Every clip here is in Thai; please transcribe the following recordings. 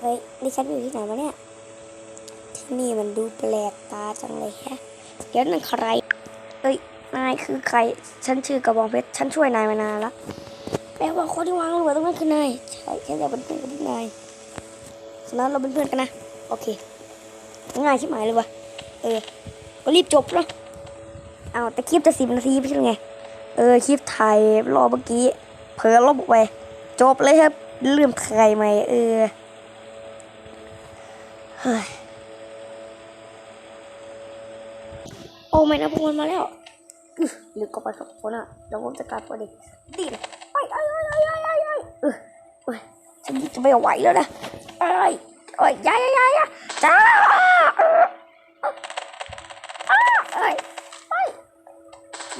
เฮ้ยนี่ฉันอยู่ที่ไหนวะเนี่ย ที่นี่มันดูแปลกตาจังเลยแฮะ เดี๋ยวนั่นใคร เอ้ย นายคือใคร ฉันชื่อกระบองเพชร ฉันช่วยนายมานานแล้วแปลว่าคนที่วางระเบิดตรงนั้นคือนาย ใช่ ฉันอยากเป็นเพื่อนกับนายฉะนั้นเราเป็นเพื่อนกันนะ โอเค ง่ายชิบหายเลยวะเออ ก็รีบจบแล้วเอาแต่คลิปจะสิบนาทีไม่ไง เออ คลิปไทยรอเมื่อกี้ เผลอลบออกไป จบเลยครับลืมถ่ายใหมเออ โอ้ไม่นะพวกมันมาแล้วหรือก็ไปกับคนอะเดี๋ยวผมจะกลับพอดีดีเลยไอ้ไอ้ไอ้ไอ้ไอ้ไอ้ไอ้เออเอ้ยฉันจะไม่ไหวแล้วนะไอ้ไอ้ยยายยายยาจ้าเอออ้าเอ้ยไอ้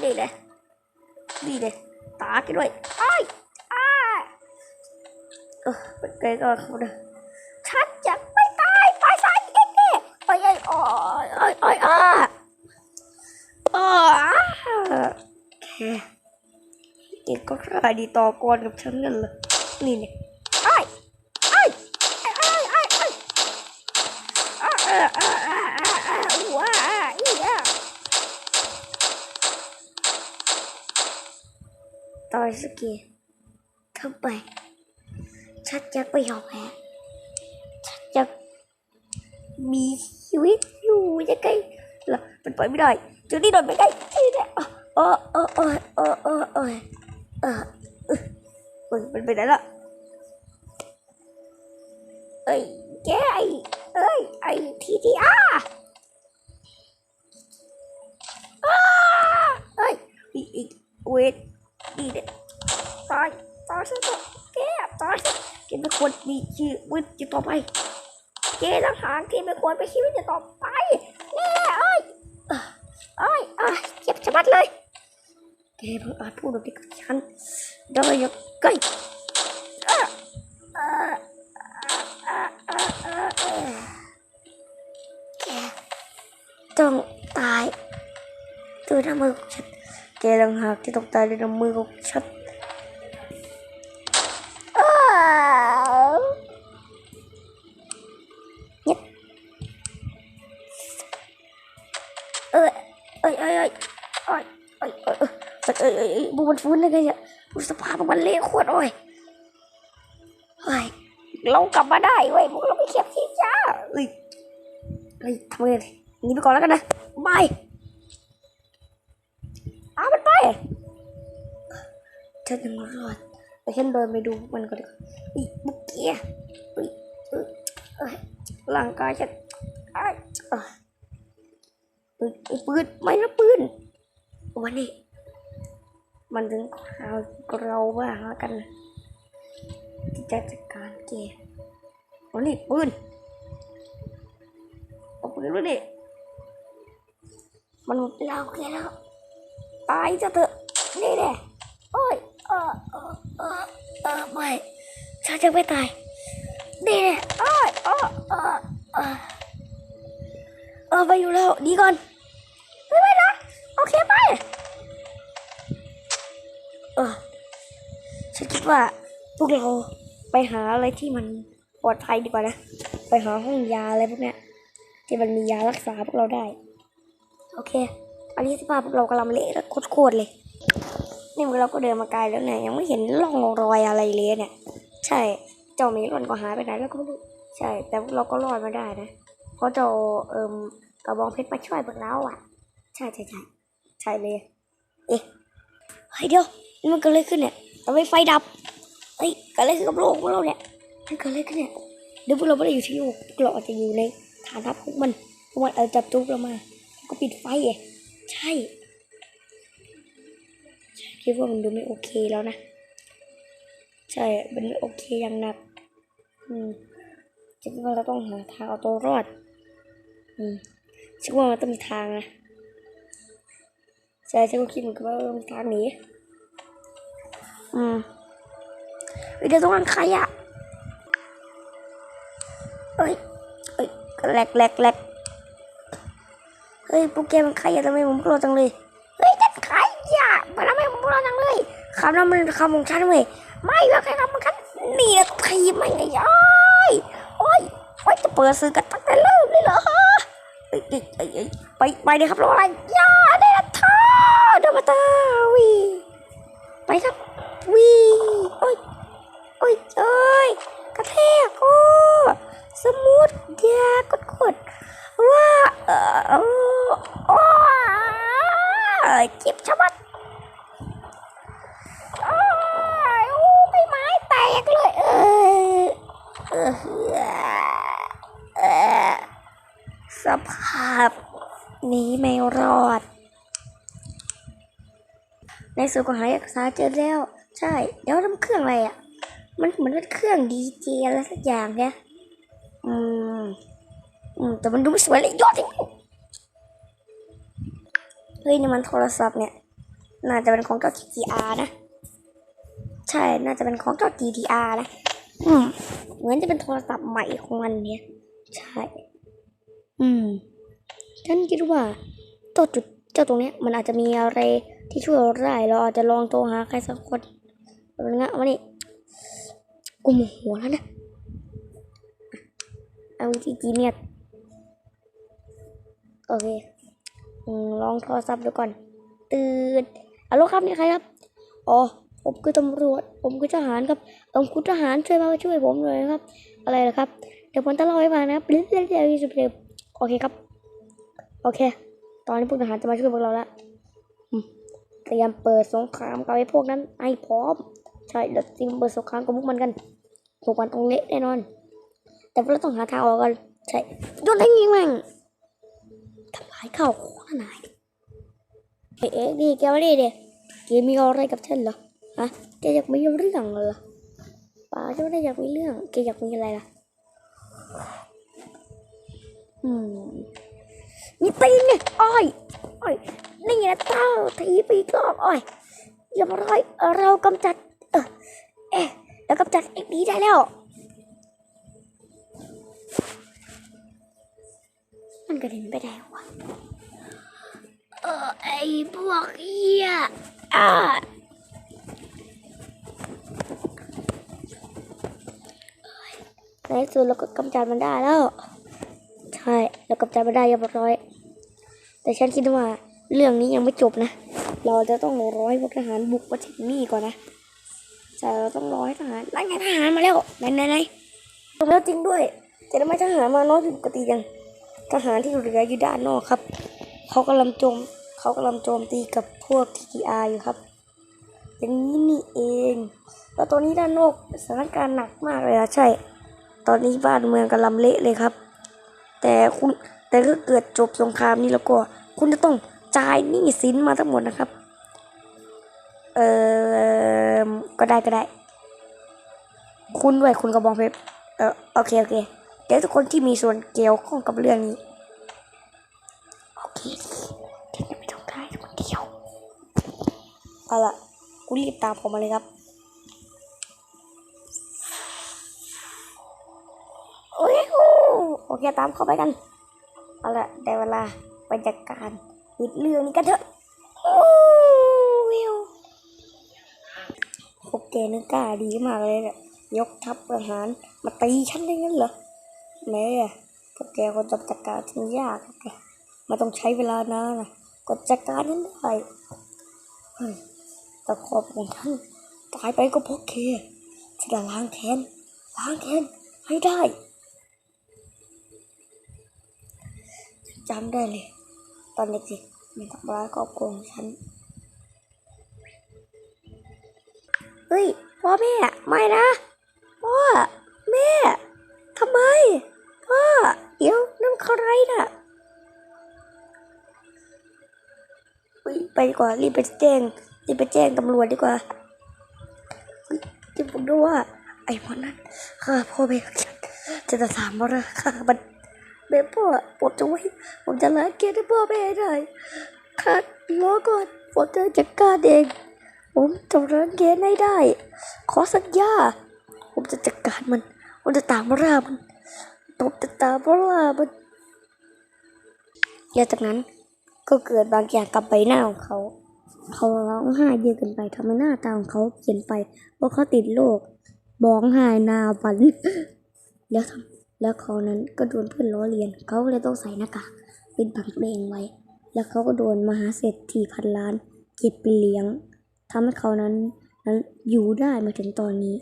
ดีเลยดีเลยตากันด้วยไอ้อ้เออเป็นไงก่อนเขาเด้อฉั ยไอ้ไอ้อ้าเออแค่เด็กก็กล้าดีต่อกรกับฉันนั่นเลยนี่เนี่ยไอ้ไอ้ไอ้ไอ้ไอ้ไอ้ว้าอีอะต่อยสกีทำไปฉันจะไม่ยอมแพ้ฉันจะมีชีวิต ยังไงล่ะมันปล่อยไม่ได้จูนี่โดนไม่ได้จูนี่โอ้โอ้โอ้โอ้โอ้โอ้เออมันมันไปไหนล่ะเอ้ยแกไอ้เอ้ยไอ้ทีทีอาเอ้ยอีอีเวทดีเด็ดตายตายซะต่อแกตายแกเป็นคนมีชื่อวิทย์อยู่ต่อไป แกต้องหางที่ไม่ควรไปชีวิตอยู่ต่อไปนี่เอ้ยโอ้ยเอะเจ็บชะมัดเลยแกเพิ่งอาจพูดแบบนี้กับฉันได้ยังไงแกต้องตายด้วยน้ำมือของฉันแกต่างหากที่ต้องตายด้วยน้ำมือของฉัน ฟื้นได้ไงเนี่ยดูสภาพมันเละโคตรโอ้ยเฮ้ยเรากลับมาได้เว้ยพวกเราไม่เข็บที่จ้าเอ้ยเฮ้ยทำไงดีหนีไปก่อนแล้วกันนะบายเอามันไปฉันยังรอดแต่ฉันเดินไปดูมันก่อนดีกว่าอีบุกเกียเอ้ยเอ้ยเอ้ยร่างกายฉันเอ้ยเอ้ยปืนไอ้ปืนไม่นะปืนวันนี้ มันถึงคราเราบ้างแล้วกันที่จะจัดการแกวันนี้ปืนเอาปืนด้วยดิมันหมดเราแกแล้ว ตายจะเถอะ นี่แหละโอ้ยเออเออเออเออไม่ฉันจะไม่ตาย นี่แหละโอ้ยเออเออเออเออไปอยู่แล้วดีก่อน เออฉันคิดว่าพวกเราไปหาอะไรที่มันปลอดภัยดีกว่านะ ไปหาห้องยาอะไรพวกเนี้ยที่มันมียารักษาพวกเราได้ โอเค อันนี้สภาพพวกเรากำลังเละโคตรเลย นี่พวกเราก็เดินมาไกลแล้วเนี่ยยังไม่เห็นร่องรอยอะไรเลยเนี่ย ใช่ เจ้าเมลอนก็หายไปไหนแล้วก็ไม่รู้ ใช่ แต่พวกเราก็รอดมาได้นะ เพราะเจ้าเอ่มกระบองเพชรมาช่วยพวกเราอะ ใช่ใช่ใช่ใช่เลย เอ๊ะเฮ้ยเดี๋ยว นี่มันเกิดอะไรขึ้นเนี่ยทำไมไฟดับเฮ้ยเกิดอะไรขึ้นกับโลกของเราเนี่ยมันเกิดอะไรขึ้นเนี่ยเดี๋ยวพวกเราไม่ได้อยู่ที่โลกกเราอาจจะอยู่ในฐานะพวกมันพวกมันอาจจะจับจุกเรามา ก็ปิดไฟไงใช่ใช่คิดว่ามันดูไม่โอเคแล้วนะ ใช่มันไม่โอเคอย่างหนัก อืมคิดว่าเราต้องหาทางเอาตัวรอด อืมคิดว่ามันต้องมีทางนะใช่ฉันก็คิดเหมือนกันว่าเออมีทางหนี อืมเฮ้ยเดี๋ยวตรงนั้นใครอะเอ้ยเอ้ยแหลกแหลกแหลกเฮ้ยพวกแกมันใครอะทำไมผมกลัวจังเลย เฮ้ยนั่นใครอะมันทำไมผมกลัวจังเลยคำนั้นมันคำของฉันเว้ย ไม่ว่าใครคำของฉันนี่นะทีมไม่ไงย้อยโอ้ยโอ้ยจะเปิดสื่อกันตั้งแต่เริ่มเลยเหรอฮะเอ้ยเอ้ยเอ้ยไปไปเลยครับรออะไรอย่าได้ละท่าเดยวมาตาวีไปครับ วีโอ้ยโอ้ยเอ้ยกระแทกโอ้สมุดยากดกดว่าเออโอ้ยเจ็บชะมัดโอ้ยโอ้ใบไม้แตกเลยเออเออเออสภาพนี้ไม่รอด ในสุดก็หาเอกสาเจอแล้ว ใช่ เดี๋ยวทำเครื่องอะไรอะ มันเหมือนเป็นเครื่องดีเจอะไรสักอย่างเนี่ยอืม อืม แต่มันดูไม่สวยเลยยอดจริงเฮ้ยนี่มันโทรศัพท์เนี่ย น่าจะเป็นของเจ้า TTR นะ ใช่ น่าจะเป็นของเจ้า DDR นะ อืม เหมือนจะเป็นโทรศัพท์ใหม่ของมันเนี่ย ใช่ อืม ฉันคิดว่าตัวจุดเจ้าตรงเนี้ยมันอาจจะมีอะไรที่ช่วยเราได้ เราอาจจะลองโทรหาใครสักคน เป็นไงวะนี่กูโมโหแล้วนะเอาวิธีจีเนียโอเคลองโทรศัพท์ดูก่อน ตื่นฮัลโหลครับนี่ใครครับ อ๋อ ผมคือตำรวจ ผมคือทหารครับต้องคุณทหารช่วยมาช่วยผมหน่อยนะครับ อะไรล่ะครับ เดี๋ยวผมจะเล่าให้ฟังนะเรื่อยๆเรื่อยๆเรื่อยโอเคครับ โอเค ตอนนี้พวกทหารจะมาช่วยพวกเราแล้วเตรียมเปิดสงครามกับไอ้พวกนั้นให้พร้อม ใช่เดี๋ยวเตรียมเปิดสงครามกับพวกมันกันพวกมันต้องเละแน่นอน แต่เราต้องหาทางออกกันใช่โดนไอ้ยิงแม่งทำลายข้าวของนายเอ๊ะดีแกมาดิเด็แกมีอะไรกับฉันเหรอฮะแกอยากมีเรื่องเหรอป้าจะไม่ได้อยากมีเรื่องแกอยากมีอะไรล่ะอืมมีตีนไงอ้อยอ้อยนี่ไงเต้าทีปีกรอบอ้อยเรียบร้อยเรากำจัด เออเอ๊ะแล้วกำจัดไอ้นี้ได้แล้ว มันกระเด็นไปได้วะเออไอ้พวกเหี้ยอ่าในสุดเราก็กำจัดมันได้แล้ว ใช่เรากำจัดมันได้เรียบร้อย แต่ฉันคิดว่าเรื่องนี้ยังไม่จบนะ เราจะต้องรอให้พวกทหารบุกมาถึงนี่ก่อนนะ ใช่เราต้องรอให้ทหารนั่นไงทหารมาแล้วไหนไหนไหนตรงแล้วจริงด้วยแต่ทำไมทหารมาน้อยผิดปกติยังทหารที่เหลืออยู่ด้านนอกครับ เขากำลังโจมเขากำลังโจมตีกับพวก TTR อยู่ครับ อย่างนี้นี่เอง แล้วตอนนี้ด้านนอกสถานการณ์หนักมากเลยอะใช่ ตอนนี้บ้านเมืองกำลังเละเลยครับ แต่คุณแต่ถ้าเกิดจบสงครามนี้แล้วก็ คุณจะต้องจ่ายหนี้สินมาทั้งหมดนะครับ เออก็ได้ก็ได้ คุณด้วยคุณกระบองเพชรเออโอเคโอเคเดี๋ยวทุกคนที่มีส่วนเกี่ยวข้องกับเรื่องนี้โอเคฉันจะไม่ต้องการคนเดียวเอาล่ะคุณรีบตามผมมาเลยครับโอ้ยโอเคตามเข้าไปกันเอาล่ะได้เวลาไปจัดการปิดเรื่องนี้กันเถอะโอ้วิว พวกแกนึกกล้าดีมากเลยเนี่ยยกทัพทหารมาตีฉันได้งั้นเหรอแม่พวกแกก็จะจัดการฉันยากนะมันต้องใช้เวลานานนะก็จัดการนั้นได้เฮ้ยแต่ขอบของท่านตายไปก็พราะแกฉันจะล้างแค้นล้างแค้นให้ได้จำได้เลย ตอนเด็กๆมันทำร้ายครอบครัวของฉัน พ่อแม่ ไม่นะพ่อแม่ทำไมพ่อเดี๋ยวนั่นใครน่ะไปดีกว่ารีบไปแจ้งรีบไปแจ้งตำรวจดีกว่าเฮ้ยที่ผมดูว่า ไอ้พวกนั้นฆ่าพ่อแม่จะจะถามว่าฆ่ามันแม่พ่อผมจะไว้ผมจะล้างแค้นให้พ่อแม่ได้ค่ะรอก่อนผมจะจัดการเอง ผมจะล้างแค้นให้ได้ ขอสัญญา ผมจะจัดการมัน ผมจะตามล่ามันผมจะตามล่ามันแล้วจากนั้นก็เกิดบางอย่างกับใบหน้าของเขา เขาร้องไห้เยอะเกินไปทำให้หน้าตาของเขาเปลี่ยนไปเพราะเขาติดโรคบ้องไห้หนาฝันแล้วทแล้วเขานั้นก็โดนเพื่อนล้อเลียน เขาก็เลยต้องใส่หน้ากากปิดบังตัวเองไว้ แล้วเขาก็โดนมหาเศรษฐีพันล้านเก็บไปเลี้ยง ทำให้เขานั้นนั้นอยู่ได้มาถึงตอนนี้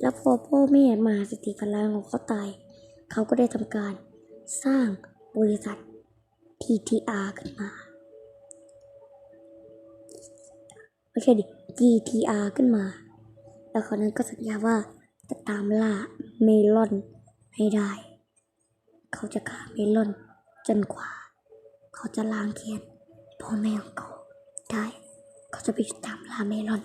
แล้วพอพ่อแม่มาเศรษฐีพันล้าของเขาตาย เขาก็ได้ทำการสร้างบริษัท TTR ขึ้นมาไม่ใช่ดิ GTR ขึ้นมา แล้วเขานั้นก็สัญญาว่าจะตามล่าเมลอนให้ได้ เขาจะฆ่าเมลอนจนกว่า เขาจะล้างแค้นพ่อแม่ของเขา จะไปตามลาเมลอน